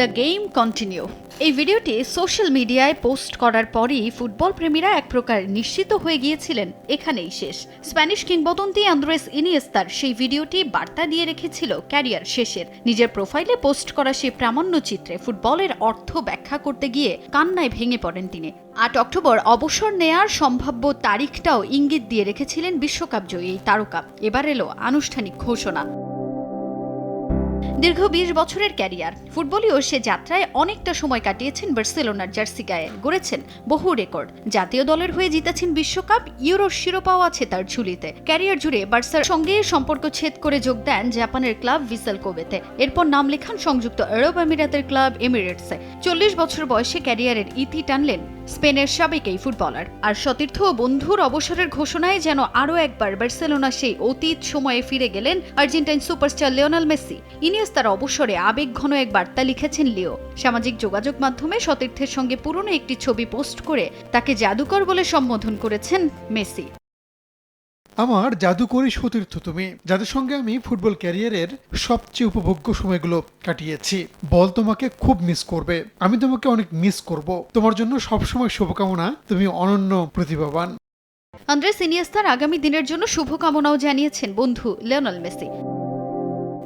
The game continue এই ভিডিওটি social মিডিয়ায় পোস্ট করার পরই ফুটবল প্রেমীরা এক প্রকার নিশ্চিত হয়ে গিয়েছিলেন। এখানেই শেষ। স্প্যানিশ কিংবদন্তি আন্দ্রেস ইনিয়েস্তার সেই ভিডিওটি বার্তা দিয়ে রেখেছিল ক্যারিয়ার শেষের। নিজের প্রোফাইলে পোস্ট করা সেই প্রামাণ্য চিত্রে ফুটবলের অর্থ ব্যাখ্যা করতে গিয়ে কান্নায় ভেঙে পড়েন তিনি। আট অক্টোবর অবসর নেয়ার সম্ভাব্য তারিখটাও ইঙ্গিত দিয়ে রেখেছিলেন বিশ্বকাপ জয়ী এই তারকা। এবার এলো আনুষ্ঠানিক ঘোষণা। দীর্ঘ বিশ বছরের ক্যারিয়ার। ফুটবলীয় সে যাত্রায় অনেকটা সময় কাটিয়েছেন বার্সেলোনার জার্সি গায়ে। গড়েছেন বহু রেকর্ড। জাতীয় দলের হয়ে জিতেছেন বিশ্বকাপ ইউরোর শিরোপাও আছে তার ঝুলিতে। ক্যারিয়ার জুড়ে বার্সার সঙ্গে সম্পর্ক ছেদ করে যোগ দেন জাপানের ক্লাব ভিসেল কোবেতে এরপর নাম লেখান সংযুক্ত আরব আমিরাতের ক্লাব এমিরেটসে। চল্লিশ বছর বয়সে ক্যারিয়ারের ইতি টানলেন স্পেনের সাবেক এই ফুটবলার। আর সতীর্থ বন্ধুর অবসরের ঘোষণায় যেন আরও একবার বার্সেলোনা সেই অতীত সময়ে ফিরে গেলেন আর্জেন্টাইন সুপারস্টার লিওনাল মেসি। ইনিয়াস তার অবসরে আবেগঘন এক বার্তা লিখেছেন লিও। সামাজিক যোগাযোগ মাধ্যমে সতীর্থের সঙ্গে পুরনো একটি ছবি পোস্ট করে তাকে জাদুকর বলে সম্বোধন করেছেন মেসি। আমার জাদুকরী সতীর্থ তুমি যাদের সঙ্গে আমি ফুটবল ক্যারিয়ারের সবচেয়ে উপভোগ্য সময়গুলো কাটিয়েছি। বল তোমাকে খুব মিস করবে আমি তোমাকে অনেক মিস করব। তোমার জন্য সবসময় শুভকামনা তুমি অনন্য প্রতিভাবান। আন্দ্রেস ইনিয়েস্তার আগামী দিনের জন্য শুভকামনাও জানিয়েছেন বন্ধু লিওনাল মেসি।